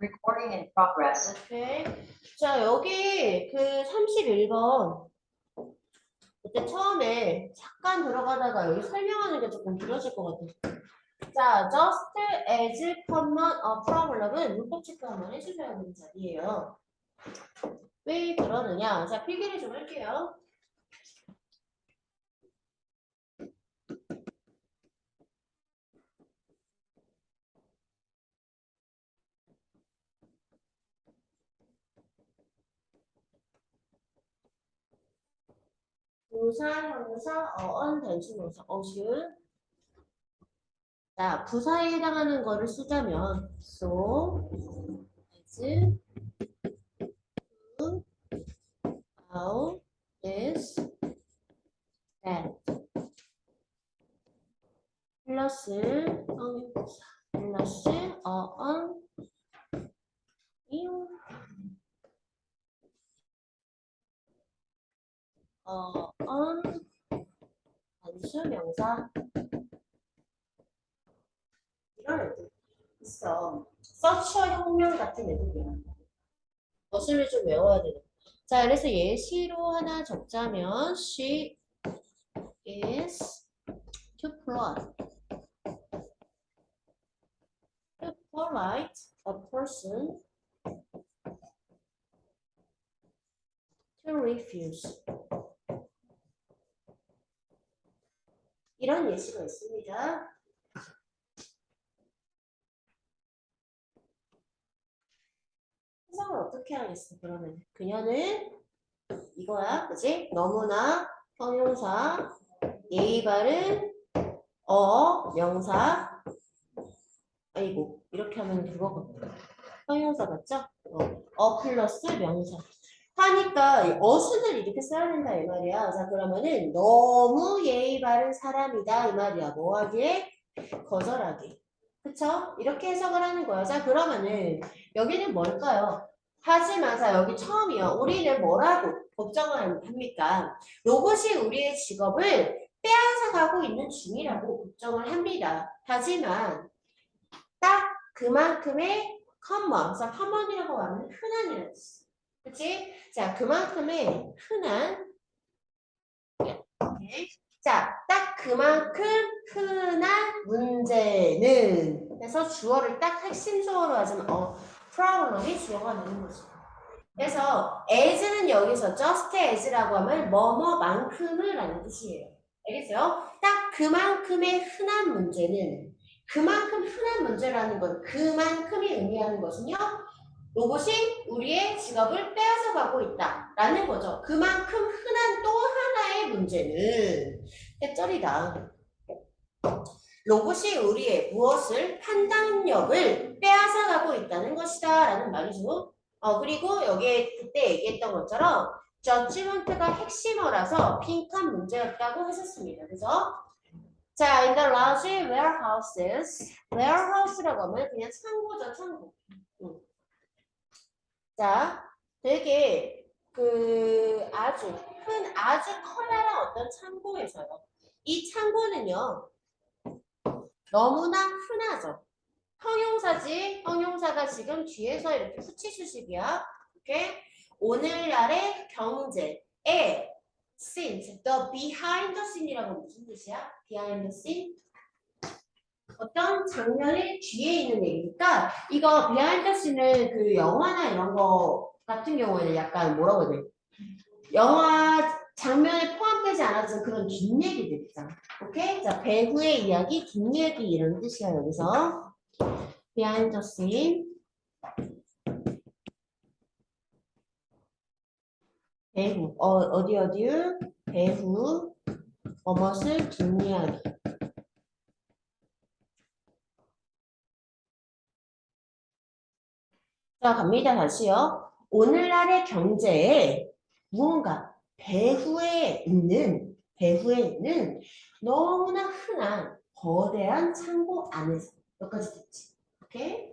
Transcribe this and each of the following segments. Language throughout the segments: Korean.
Recording in progress. 오케이. 자, 여기 그 31번. 그때 처음에 잠깐 들어가다가 여기 설명하는 게 조금 길어질 것 같아. 자, just as common a problem은 문법 체크 한번 해주셔야 되는 자리예요. 왜 그러느냐? 자, 필기를 좀 할게요. 부사, 형사, 어언, 단수명사, 어시은. 자, 부사에 해당하는 거를 쓰자면 so, as, who, how, is, that. 플러스 형용사 플러스 어언, 이용. 어, 언, 단수 명사. 이런 애들 있어. 서처 혁명 같은 애들이야. 것을 좀 외워야 되는. 자, 그래서 예시로 하나 적자면 she is too polite. too polite a person to refuse. 이런 예시가 있습니다. 해석을 어떻게 하겠어, 그러면? 그녀는 이거야, 그지? 너무나 형용사, 예의 바른 어, 명사, 아이고, 이렇게 하면 그거거든. 형용사 맞죠? 어, 어 플러스 명사. 하니까 이 어순을 이렇게 써야 된다 이 말이야. 자 그러면은 너무 예의 바른 사람이다 이 말이야. 뭐 하기에? 거절하기. 그쵸? 이렇게 해석을 하는 거야. 자 그러면은 여기는 뭘까요? 하지만 자 여기 처음이요. 우리는 뭐라고 걱정을 합니까? 로봇이 우리의 직업을 빼앗아가고 있는 중이라고 걱정을 합니다. 하지만 딱 그만큼의 그래서 common이라고 하면 흔한 이라는 뜻. 그치? 자, 그만큼의 흔한 오케이. 자, 딱 그만큼 흔한 문제는 그래서 주어를 딱 핵심 주어로 하자면 어, problem이 주어가 되는 거죠. 그래서 as는 여기서 just as라고 하면 뭐뭐만큼을 라는 뜻이에요. 알겠어요? 딱 그만큼의 흔한 문제는 그만큼 흔한 문제라는 건 그만큼이 의미하는 것은요. 로봇이 우리의 직업을 빼앗아 가고 있다 라는 거죠. 그만큼 흔한 또 하나의 문제는 해절이다. 로봇이 우리의 무엇을 판단력을 빼앗아 가고 있다는 것이다 라는 말이죠. 어 그리고 여기에 그때 얘기했던 것처럼 저지먼트가 핵심어라서 빈칸 문제였다고 했었습니다. 그래서 자, in the large warehouses, warehouse라고 하면 그냥 창고죠, 창고. 음. 자, 되게 그 아주 큰 아주 커다란 어떤 창고에서요. 이 창고는요. 너무나 흔하죠. 형용사지. 형용사가 지금 뒤에서 이렇게 후치수식이야. 오케이? 오늘날의 경제에 scene, the behind the scene이라고 무슨 뜻이야? behind the scene? 어떤 장면의 뒤에 있는 얘기니까 이거 비하인드 씬을 그 영화나 이런 거 같은 경우에는 약간 뭐라고 해야 돼? 영화 장면에 포함되지 않았던 그런 뒷얘기들 있잖아. 오케이? 자, 배우의 이야기, 뒷얘기 이런 뜻이야, 여기서. 비하인드 씬. 배우. 어, 어디, 어디? 배우. 뭐뭇을 뒷이야기. 자, 갑니다. 다시요. 오늘날의 경제에 무언가 배후에 있는, 배후에 있는 너무나 흔한 거대한 창고 안에서 여기까지 됐지. 오케이?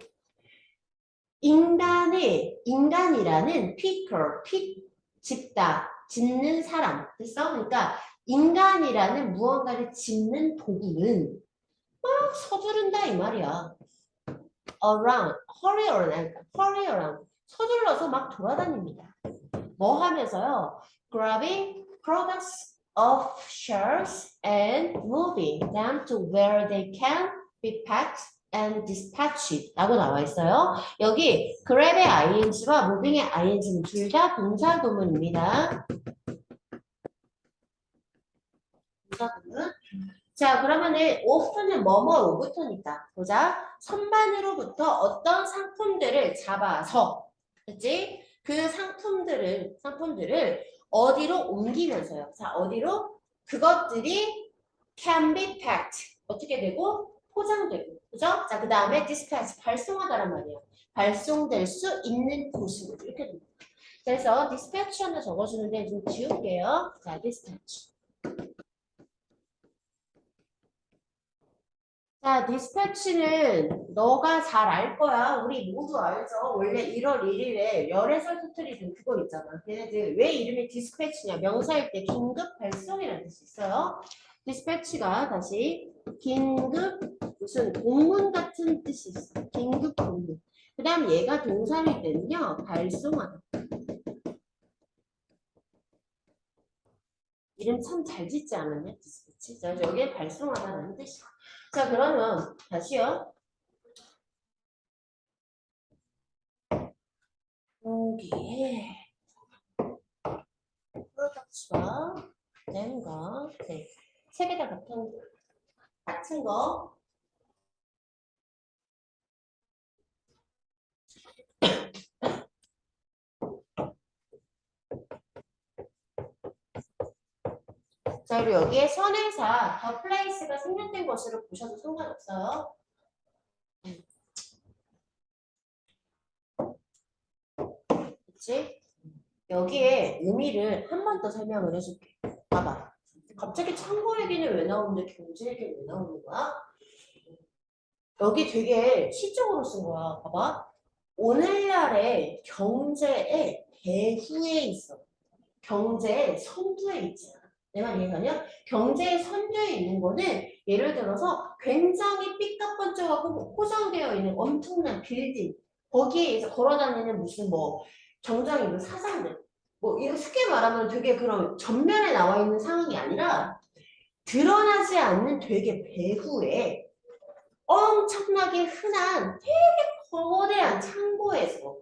인간의, 인간이라는 피커, 피, 짓다, 짓는 사람. 됐어? 그러니까 인간이라는 무언가를 짓는 도구는 막 서두른다 이 말이야. Around, hurry around, hurry around. 서둘러서 막 돌아다닙니다. 뭐 하면서요? grabbing products off shelves and moving them to where they can be packed and dispatched 라고 나와 있어요. 여기 grab의 ing와 moving의 ing는 둘 다 동사구문입니다. 동사구문. 자, 그러면은 often은 뭐뭐로부터니까. 보자. 선반으로부터 어떤 상품들을 잡아서, 그치? 그 상품들을, 상품들을 어디로 옮기면서요. 자, 어디로? 그것들이 can be packed. 어떻게 되고? 포장되고. 그죠? 자, 그 다음에 dispatch. 발송하다란 말이에요. 발송될 수 있는 곳으로. 이렇게 됩니다. 그래서 dispatch 하나 적어주는데 좀 지울게요. 자, dispatch. 자, 디스패치는 너가 잘 알 거야. 우리 모두 알죠. 원래 1월 1일에 열애설 터트리던 그거 있잖아. 걔네들 왜 이름이 디스패치냐? 명사일 때 긴급 발송이라는 뜻이 있어요. 디스패치가 다시 긴급 무슨 공문 같은 뜻이 있어. 긴급 공문. 그 다음 얘가 동사일 때는요. 발송하다. 이름 참 잘 짓지 않았냐? 디스패치. 자, 여기에 발송하다라는 뜻이야. 자, 그러면 다시요. 여기에 프로덕츠와 램과 네. 세개다 같은 같은 거 자, 그리고 여기에 선행사 the place가 생략된 것으로 보셔도 상관없어요. 그치? 여기에 의미를 한 번 더 설명을 해줄게. 봐봐. 갑자기 참고 얘기는 왜 나오는데 경제 얘기는 왜 나오는 거야? 여기 되게 시적으로 쓴 거야. 봐봐. 오늘날의 경제의 배후에 있어. 경제의 선두에 있지. 내말 이해가냐? 경제의 선두에 있는 거는 예를 들어서 굉장히 삐까뻔쩍하고 포장되어 있는 엄청난 빌딩 거기에 이제 걸어다니는 무슨 뭐 정장이고 사장들 뭐 이거 쉽게 말하면 되게 그런 전면에 나와 있는 상황이 아니라 드러나지 않는 되게 배후에 엄청나게 흔한 되게 거대한 창고에서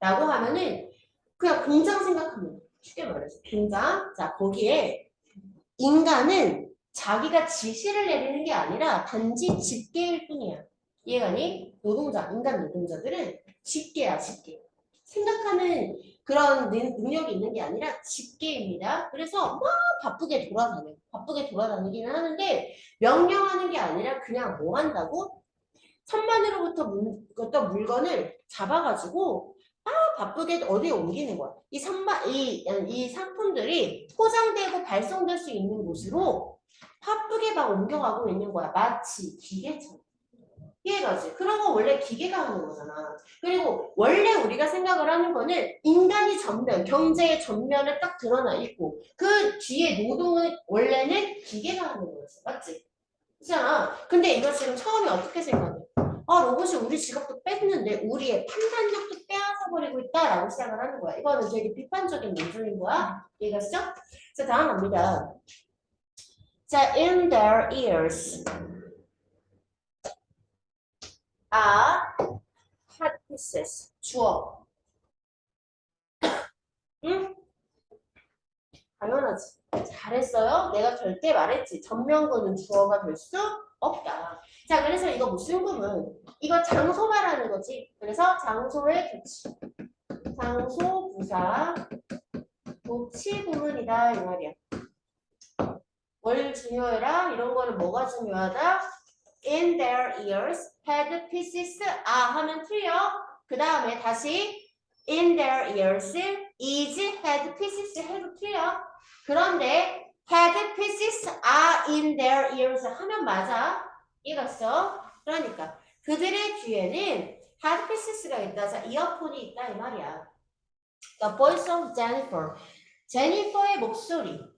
라고 하면은 그냥 공장 생각하면 돼. 쉽게 말해서 공장 자 거기에 인간은 자기가 지시를 내리는 게 아니라 단지 집계일 뿐이야. 이해가니? 노동자, 인간 노동자들은 집계야, 집계. 생각하는 그런 능- 능력이 있는 게 아니라 집계입니다. 그래서 막 바쁘게 돌아다녀. 바쁘게 돌아다니기는 하는데 명령하는 게 아니라 그냥 뭐 한다고? 천만으로부터 문, 어떤 물건을 잡아가지고 막 바쁘게 어디에 옮기는 거야. 이 선반, 이, 이 상품들이 포장되고 발송될 수 있는 곳으로 바쁘게 막 옮겨가고 있는 거야. 마치 기계처럼. 이해가지? 그런 거 원래 기계가 하는 거잖아. 그리고 원래 우리가 생각을 하는 거는 인간이 전면, 경제의 전면에 딱 드러나 있고 그 뒤에 노동은 원래는 기계가 하는 거였어. 맞지? 그렇잖아. 근데 이거 지금 처음에 어떻게 생각해? 아, 로봇이 우리 직업도 뺐는데 우리의 판단력도 빼앗아 버리고 있다라고 생각을 하는 거야. 이거는 되게 비판적인 논조인 거야. 이해갔어? 자, 다음 갑니다. 자, in their ears. are hard pieces. 주어. 응? 당연하지. 잘했어요. 내가 절대 말했지. 전면구는 주어가 될 수 없다. 자, 그래서 이거 무슨 구문? 이거 장소 말하는 거지. 그래서 장소의 도치. 장소 부사 도치 구문이다 이 말이야. 뭘 중요해라? 이런 거는 뭐가 중요하다? In their ears, had pieces 아 하면 틀려. 그 다음에 다시 in their ears is had pieces 해도 틀려. 그런데 had pieces are in their ears 하면 맞아. 이해갔어? 그러니까 그들의 귀에는 had pieces가 있다. 자, 이어폰이 있다 이 말이야. The voice of Jennifer. 제니퍼의 목소리는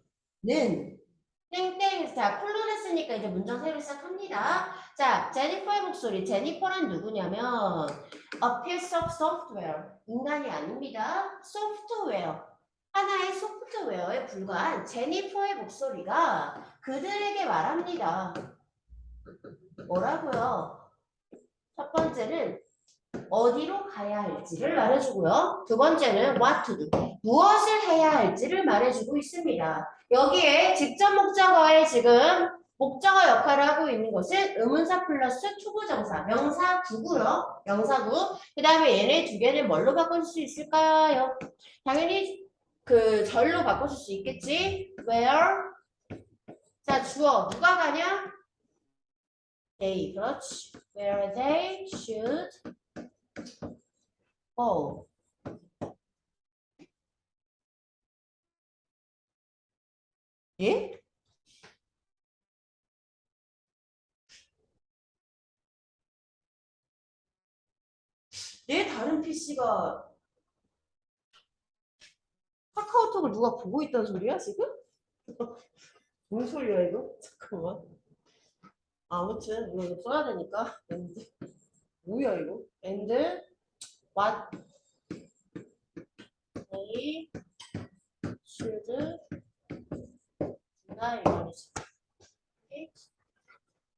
땡땡. 자, 콜로 됐으니까 이제 문장 새로 시작합니다. 자, 제니퍼의 목소리. 제니퍼란 누구냐면 a piece of software. 인간이 아닙니다. 소프트웨어. 하나의 소프트웨어에 불과한 제니퍼의 목소리가 그들에게 말합니다. 뭐라고요? 첫 번째는 어디로 가야 할지를 말해주고요. 두 번째는 what to do. 무엇을 해야 할지를 말해주고 있습니다. 여기에 직접 목적어에 지금 목적어 역할을 하고 있는 것은 의문사 플러스 투부정사, 명사구고요. 명사 구. 그 다음에 얘네 두 개는 뭘로 바꿀 수 있을까요? 당연히 그 절로 바꾸실 수 있겠지. Where? 자 주어 누가 가냐? They. 그렇지. Where they should go. 예? 내 다른 PC가 카카오톡을 누가 보고 있다는 소리야 지금? 뭔 소리야 이거? 잠깐만. 아무튼 이거 써야 되니까. and 뭐야 이거? and what they should 나이 말이지. 오케이?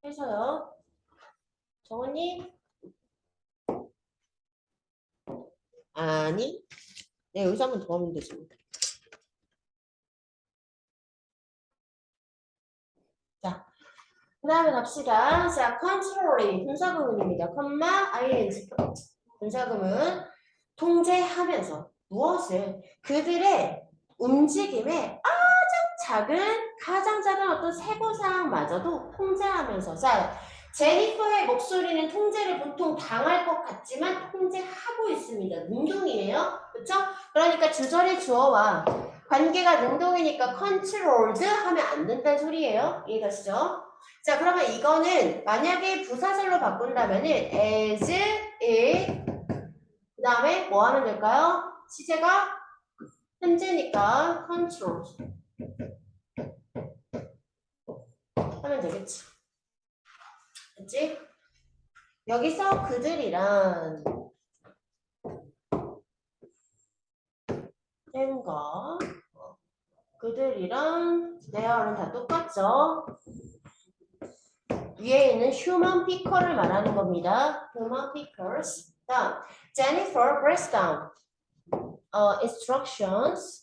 해서요. 정원님? 아니. 네, 여기서 한 번 더 하면 되지. 그 다음에 갑시다. 자, controlling. 분사구문입니다. 컴마, ing. 분사구문. 통제하면서 무엇을 그들의 움직임에 가장 작은, 가장 작은 어떤 세부사항마저도 통제하면서. 자, 제니퍼의 목소리는 통제를 보통 당할 것 같지만 통제하고 있습니다. 능동이에요. 그렇죠? 그러니까 주절의 주어와 관계가 능동이니까 controlled 하면 안 된다는 소리예요. 이해가시죠? 자, 그러면 이거는 만약에 부사절로 바꾼다면은 as it 그 다음에 뭐 하면 될까요? 시제가 현재니까 control 하면 되겠지. 됐지? 여기서 그들이란 댐과 그들이랑 there는 다 똑같죠? 위에 있는 human picker를 말하는 겁니다. human pickers. 다음, Jennifer breaks down uh, instructions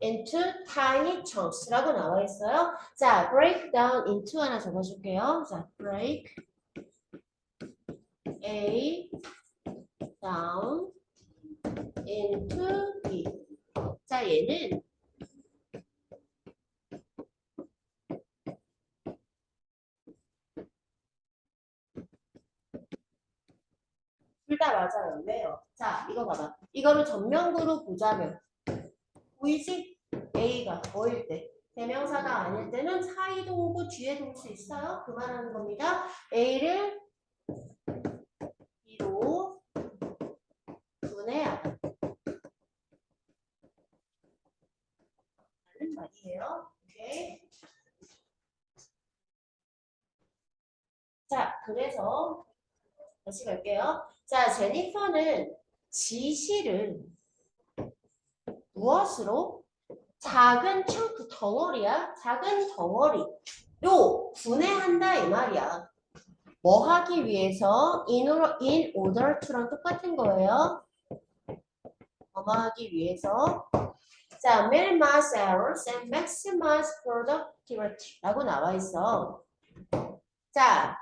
into tiny chunks라고 나와 있어요. 자, break down into 하나 적어줄게요. 자, break a down into b. 자, 얘는 둘 다 맞아요. 왜요? 자, 이거 봐봐. 이거를 전면구로 보자면 보이지? A가 뭐일 때? 대명사가 아닐 때는 사이도 오고 뒤에도 올 수 있어요. 그 말하는 겁니다. A를 B로 분해하다. 라는 말이에요. 오케이. 자, 그래서 다시 갈게요. 자, 제니퍼는 지시를 무엇으로? 작은 층크 덩어리야. 작은 덩어리로 분해한다 이 말이야. 뭐 하기 위해서 in order, in order to랑 똑같은 거예요. 뭐 하기 위해서 자, minimize errors and maximize productivity라고 나와 있어. 자,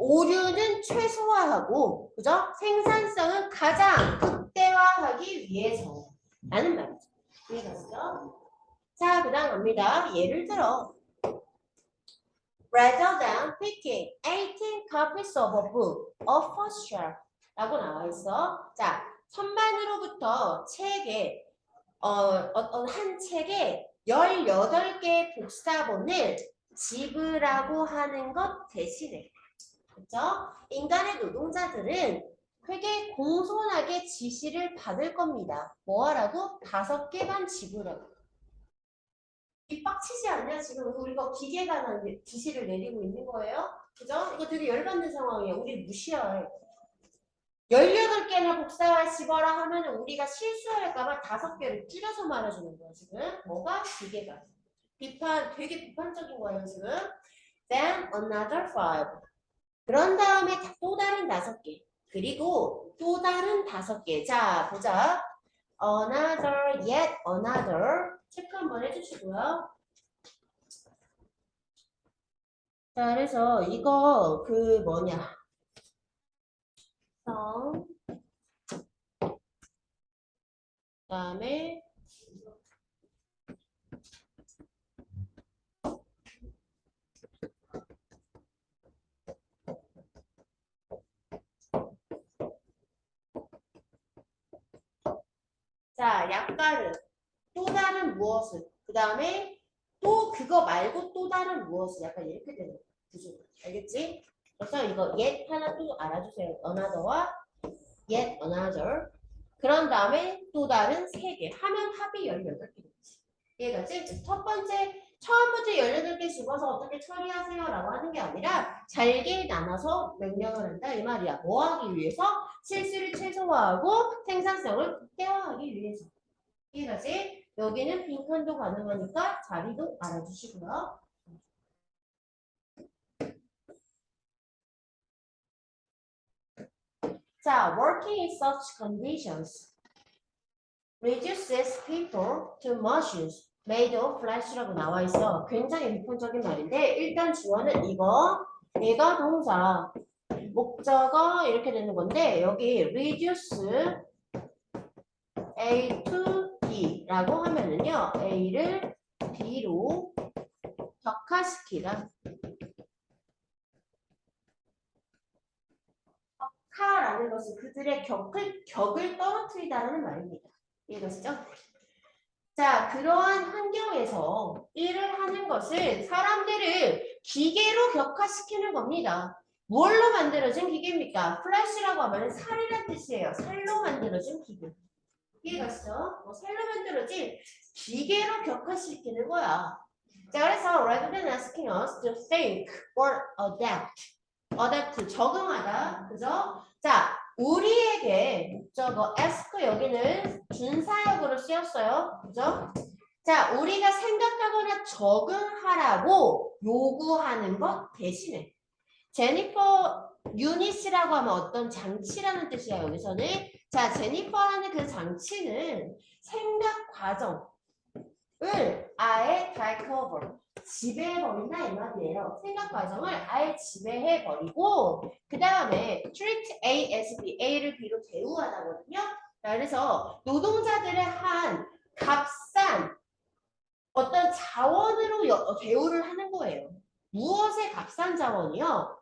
오류는 최소화하고, 그죠? 생산성은 가장 극대화하기 위해서. 라는 말이죠. 이해갔죠? 자, 그 다음 갑니다. 예를 들어, rather than picking 18 copies of a book of first share 라고 나와 있어. 자, 천만으로부터 책에, 어, 어떤 한 책에 18개의 복사본을 지불하고 하는 것 대신에 그죠? 인간의 노동자들은 되게 공손하게 지시를 받을 겁니다. 뭐 하라고? 다섯 개만 지불하고. 이 빡치지 않냐? 지금 우리가 기계가 난 지시를 내리고 있는 거예요? 그죠? 이거 되게 열받는 상황이에요. 우리 무시해. 18개나 복사와 집어라 하면 우리가 실수할까봐 다섯 개를 줄여서 말해주는 거야, 지금. 뭐가? 기계가. 비판, 되게 비판적인 거예요, 지금. Then another five. 그런 다음에 또 다른 다섯 개. 그리고 또 다른 다섯 개. 자, 보자. Another, yet another. 체크 한번 해주시고요. 자, 그래서 이거 그 뭐냐. 성. 그다음에 자, 약간은 또 다른 무엇을 그 다음에 또 그거 말고 또 다른 무엇을 약간 이렇게 되는 구조가 알겠지? 그래서 이거 yet 하나 또 알아주세요. another와 yet another. 그런 다음에 또 다른 세 개. 하면 합이 18개겠지. 이해가지? 첫 번째, 처음부터 18개 집어서 어떻게 처리하세요? 라고 하는 게 아니라 잘게 나눠서 명령을 한다. 이 말이야. 뭐 하기 위해서? 실수를 최소화하고 생산성을 극대화하기 위해서. 이해가지? 여기는 빈칸도 가능하니까 자리도 알아주시고요. 자, working in such conditions reduces people to machines made of flesh라고 나와 있어. 굉장히 비판적인 말인데 일단 주어는 이거, 얘가 동사, 목적어 이렇게 되는 건데 여기 reduce A to B라고 하면은요 A를 B로 격화시키다. 격하라는 것은 그들의 격을, 격을 떨어뜨리다라는 말입니다. 이해가시죠? 자, 그러한 환경에서 일을 하는 것을 사람들을 기계로 격화시키는 겁니다. 뭘로 만들어진 기계입니까? 플래시라고 하면 살이란 뜻이에요. 살로 만들어진 기계. 이해가시죠? 뭐 살로 만들어진 기계로 격화시키는 거야. 자, 그래서 rather than asking us to think or adapt, adapt 적응하다, 그죠? 자, 우리에게 목적어 ask 여기는 준사역으로 쓰였어요, 그죠? 자, 우리가 생각하거나 적응하라고 요구하는 것 대신에 제니퍼 유닛이라고 하면 어떤 장치라는 뜻이야 여기서는 자 제니퍼라는 그 장치는 생각 과정을 아예 달커버 지배해버린다 이 말이에요 생각 과정을 아예 지배해버리고 그 다음에 treat A as B A를 B로 대우하다거든요 자, 그래서 노동자들의 한 값싼 어떤 자원으로 여- 대우를 하는 거예요 무엇의 값싼 자원이요?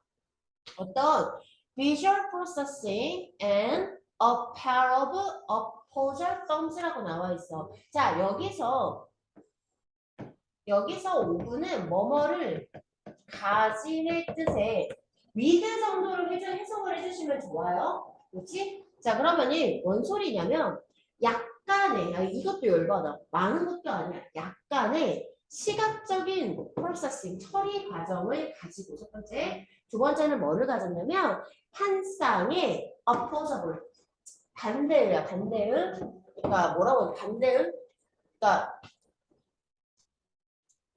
어떤 visual processing and a pair of opposite thumbs라고 나와 있어. 자, 여기서 여기서 5분은 뭐뭐를 가진의 뜻에 with 정도로 해석을 해주시면 좋아요. 그렇지? 자, 그러면은 뭔 소리냐면 약간의 아, 이것도 열받아. 많은 것도 아니야. 약간의 시각적인 프로세싱 처리 과정을 가지고 첫 번째 두 번째는 뭐를 가졌냐면 한 쌍의 opposable 반대야 반대의 그러니까 뭐라고? 반대의 그러니까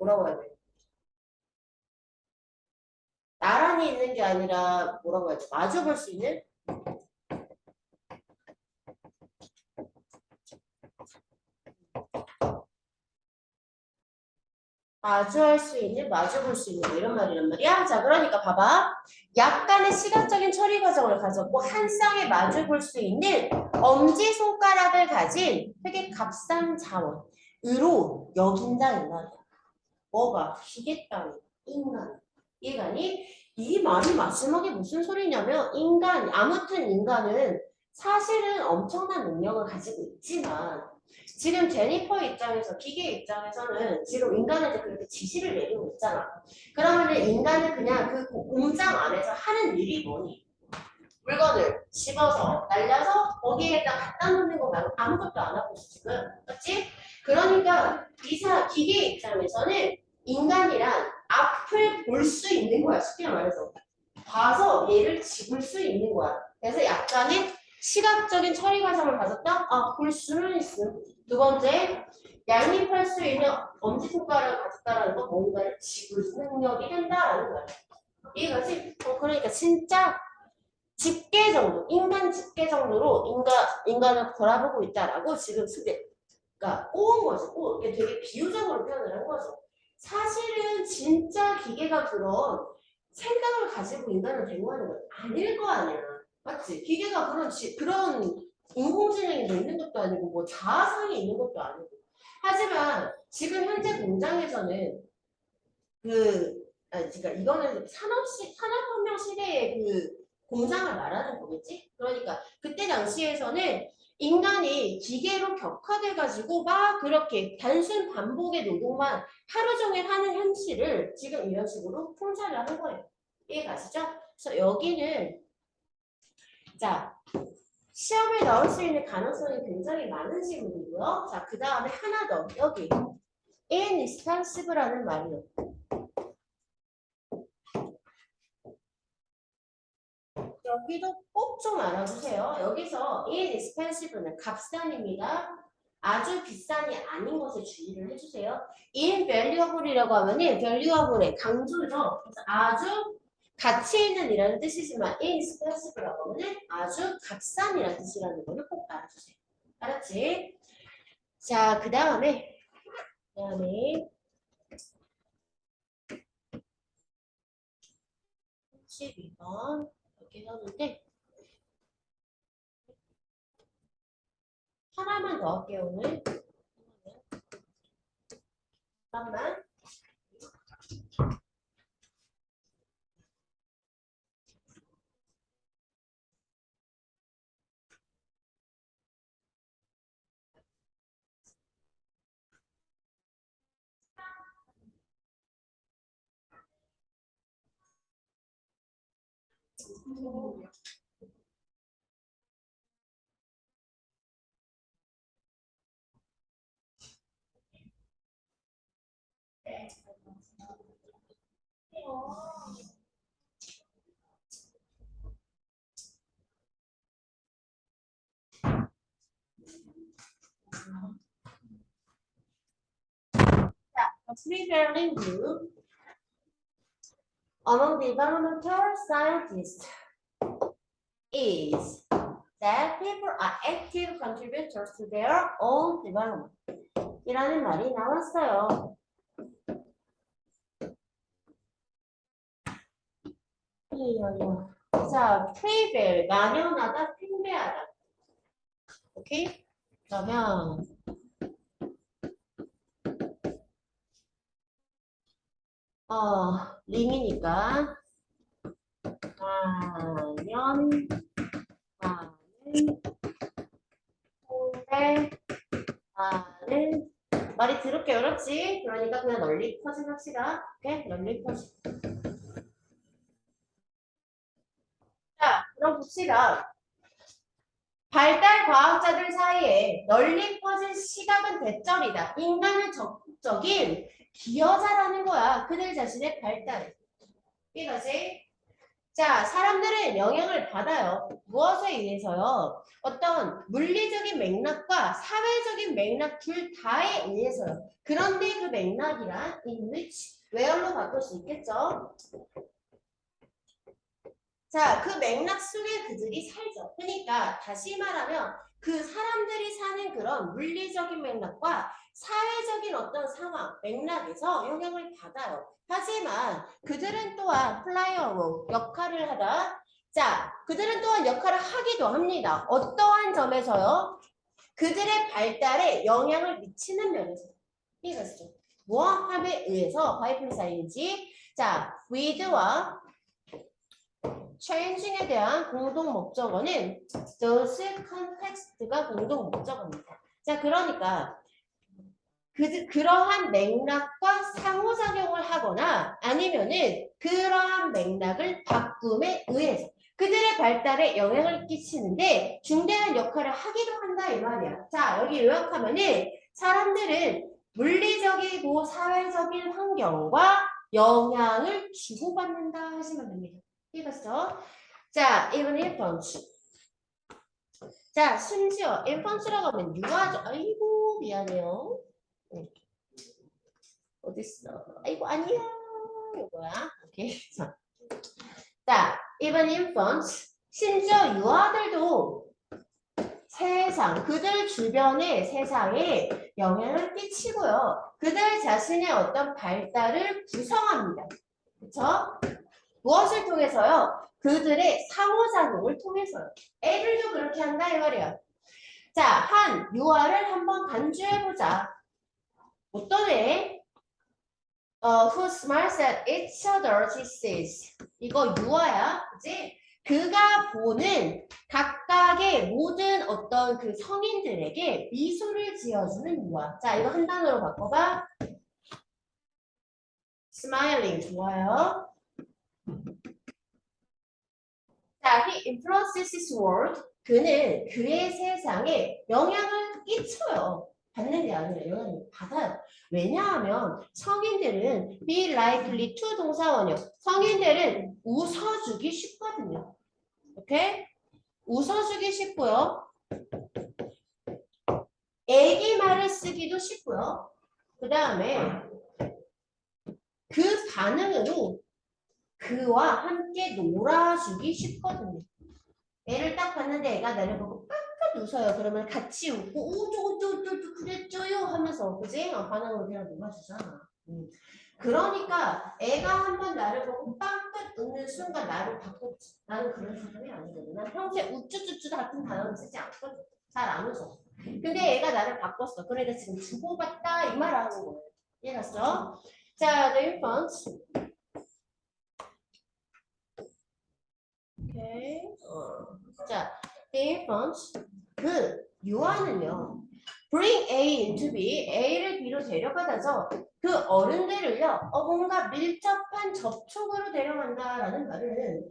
뭐라고 해야 돼? 나란히 있는 게 아니라 뭐라고 해야 돼? 마주 볼 수 있는 마주할 수 있는, 마주 볼 수 있는 뭐 이런 말이란 말이야. 자, 그러니까 봐봐. 약간의 시각적인 처리 과정을 가졌고 한 쌍에 마주 볼 수 있는 엄지 손가락을 가진 되게 값싼 자원으로 여긴다 이 말이야. 뭐가? 따위, 인간. 인간이 이 말이 마지막에 무슨 소리냐면 인간, 아무튼 인간은 사실은 엄청난 능력을 가지고 있지만 지금 제니퍼 입장에서 기계 입장에서는 지금 인간한테 그렇게 지시를 내리고 있잖아. 그러면은 인간은 그냥 그 공장 안에서 하는 일이 뭐니? 물건을 집어서 날려서 거기에다 갖다 놓는 거 말고 아무것도 안 하고 있어 지금. 그렇지? 그러니까 이사 기계 입장에서는 인간이란 앞을 볼 수 있는 거야. 쉽게 말해서. 봐서 얘를 집을 수 있는 거야. 그래서 약간의 시각적인 처리 과정을 가졌다? 아, 볼 수는 있음. 두 번째, 양립할 수 있는 엄지손가락을 가졌다라는 건 뭔가를 집을 수 능력이 된다라는 거야. 이해가지? 어, 그러니까 진짜 집게 정도, 인간 집게 정도로 인간, 인간을 바라보고 있다라고 지금 수대, 그러니까 꼬은 거죠. 꼬, 이게 되게 비유적으로 표현을 한 거죠. 사실은 진짜 기계가 그런 생각을 가지고 인간을 대우하는 건 아닐 거 아니야. 맞지? 기계가 그런, 지, 그런 인공지능이 뭐 있는 것도 아니고, 뭐 자아상이 있는 것도 아니고. 하지만 지금 현재 공장에서는 그, 아, 그러니까 이거는 산업시, 산업혁명 시대의 그 공장을 말하는 거겠지? 그러니까 그때 당시에서는 인간이 기계로 격화돼 가지고 막 그렇게 단순 반복의 노동만 하루 종일 하는 현실을 지금 이런 식으로 통찰을 하는 거예요. 이해 가시죠? 그래서 여기는 자 시험에 나올 수 있는 가능성이 굉장히 많은 질문이고요. 자, 그 다음에 하나 더 여기 inexpensible라는 말이요. 여기도 꼭 좀 알아주세요. 여기서 inexpensible는 값싼입니다. 아주 비싼이 아닌 것에 주의를 해주세요. invaluable이라고 하면 은 valuable의 강조죠. 그래서 아주 가치 있는 이라는 뜻이지만 inexpensible라고 하면은 아주 값싼이라는 뜻이라는 거를 꼭 알아주세요. 알았지? 자, 그 다음에 그 다음에 12번 이렇게 썼는데 하나만 더 할게요 오늘. 잠깐만 A prevailing view among the environmental scientists is that people are active contributors to their own development. 이라는 말이 나왔어요. 자, prevail, 만연하다, 팽배하다. 오케이? 그러면 어, 링이니까 만연 하는 홍대 하는 말이 더럽게 어렵지? 그러니까 그냥 널리 퍼진 합시다. 오케이? 널리 퍼진. 자, 그럼 봅시다. 발달 과학자들 사이에 널리 퍼진 시각은 대점이다. 인간은 적극적인 기여자라는 거야. 그들 자신의 발달에. 이거지? 자, 사람들은 영향을 받아요. 무엇에 의해서요? 어떤 물리적인 맥락과 사회적인 맥락 둘 다에 의해서요. 그런데 그 맥락이란 in which, where로 바꿀 수 있겠죠? 자, 그 맥락 속에 그들이 살죠. 그러니까 다시 말하면 그 사람들이 사는 그런 물리적인 맥락과 사회적인 어떤 상황, 맥락에서 영향을 받아요. 하지만 그들은 또한 플라이어로 역할을 하다. 자, 그들은 또한 역할을 하기도 합니다. 어떠한 점에서요? 그들의 발달에 영향을 미치는 면에서. 이것이죠. 무함에 의해서 바이플사인지 자, with와 changing에 대한 공동 목적어는 those context가 공동 목적어입니다. 자, 그러니까 그, 그러한 맥락과 상호작용을 하거나 아니면은 그러한 맥락을 바꿈에 의해서 그들의 발달에 영향을 끼치는데 중대한 역할을 하기도 한다 이 말이야. 자 여기 요약하면은 사람들은 물리적이고 사회적인 환경과 영향을 주고받는다 하시면 됩니다. 이해갔어? 자, 이번 influence. 자, 심지어 influence라고 하면 유아죠. 아이고, 미안해요. 응. 어딨어? 아이고, 아니야. 이거야. 오케이. 자, 자 이번 influence. 심지어 유아들도 세상, 그들 주변의 세상에 영향을 끼치고요. 그들 자신의 어떤 발달을 구성합니다. 그렇죠? 무엇을 통해서요? 그들의 상호작용을 통해서요. 애들도 그렇게 한다 이 말이야. 자, 한 유아를 한번 간주해보자. 어떤 애? 어, who smiles at each other, he says. 이거 유아야, 그지? 그가 보는 각각의 모든 어떤 그 성인들에게 미소를 지어주는 유아. 자, 이거 한 단어로 바꿔봐. smiling 좋아요. 자, he influences his world. 그는 그의 세상에 영향을 끼쳐요. 받는 게 아니라 영향을 받아요. 왜냐하면 성인들은 be likely to 동사원이요. 성인들은 웃어주기 쉽거든요. 오케이? 웃어주기 쉽고요. 애기 말을 쓰기도 쉽고요. 그 다음에 그 반응으로 그와 함께 놀아주기 쉽거든요. 애를 딱 봤는데 애가 나를 보고 웃어요. 그러면 같이 웃고 우쭈우쭈우쭈 그랬죠요 하면서 그지? 어, 그냥 놀아주잖아. 음. 그러니까 애가 한 번 나를 보고 빵긋 웃는 순간 나를 바꿨지. 나는 그런 사람이 아니거든. 난 평소에 우쭈쭈쭈 같은 단어를 쓰지 않거든. 잘 안 웃어. 근데 애가 나를 바꿨어. 그러니까 지금 주고받다 이말 하는 거예요. 이해갔어? 자, the infants. 오케이. 어. 자, the infants. 그 유아는요. bring A into B, A를 B로 데려가다죠. 그 어른들을요, 어, 뭔가 밀접한 접촉으로 데려간다라는 말은,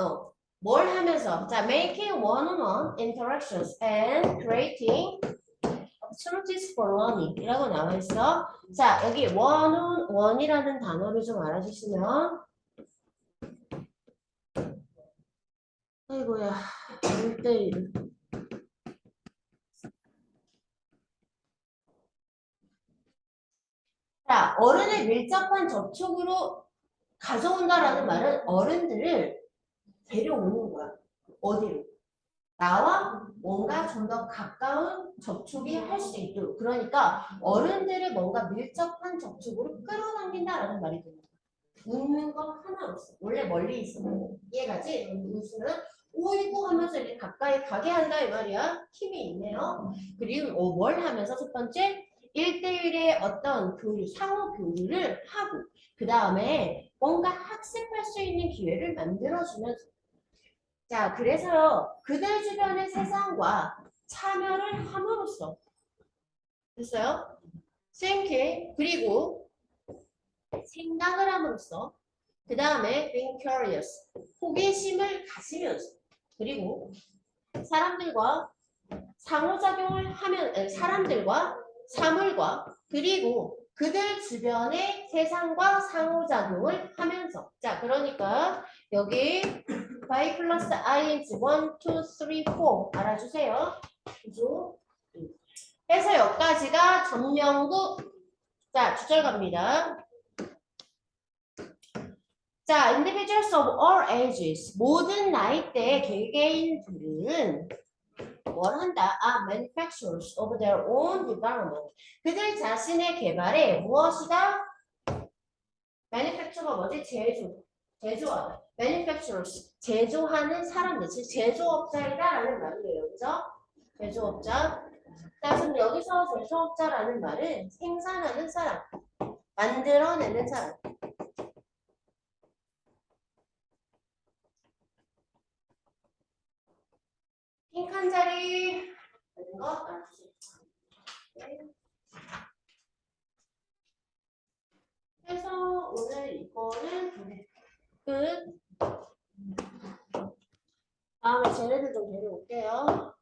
어, 뭘 하면서, 자, making one-on-one interactions and creating opportunities for learning 이라고 나와 있어. 자, 여기 one-on-one이라는 단어를 좀 알아주시면, 아이고야, 1대1. 자, 어른을 밀접한 접촉으로 가져온다라는 말은 어른들을 데려오는 거야. 어디로? 나와 뭔가 좀 더 가까운 접촉이 할 수 있도록. 그러니까 어른들을 뭔가 밀접한 접촉으로 끌어당긴다라는 말이 됩니다. 웃는 거 하나 없어. 원래 멀리 있어. 이해가지? 웃으면 오이고 하면서 이렇게 가까이 가게 한다 이 말이야. 힘이 있네요. 그리고 어, 뭘 하면서 첫 번째 1대1의 어떤 교류, 상호 교류를 하고 그 다음에 뭔가 학습할 수 있는 기회를 만들어주면서. 자 그래서요 그들 주변의 세상과 참여를 함으로써. 됐어요? thinking 그리고 생각을 함으로써. 그 다음에 being curious. 호기심을 가지면서. 그리고 사람들과 상호작용을 하면 사람들과 사물과 그리고 그들 주변의 세상과 상호작용을 하면서. 자 그러니까 여기 y 플러스 ing 1, 2, 3, 4 알아주세요. 그죠? 해서 여기까지가 전명구. 자 주절 갑니다. 자 individuals of all ages 모든 나이대의 개개인들은 뭘 한다? 아, manufacturers of their own development. 그들 자신의 개발에 무엇이다? manufacture가 뭐지? 제조. 제조하다. manufacturers. 제조하는 사람들. 즉, 제조업자이다라는 말이에요. 그죠? 제조업자. 자, 그럼 여기서 제조업자라는 말은 생산하는 사람. 만들어내는 사람. 핑크 한 자리 되는 거 놔주세요. 네. 그래서 오늘 이거는 끝. 다음에 쟤네들 좀 데려올게요.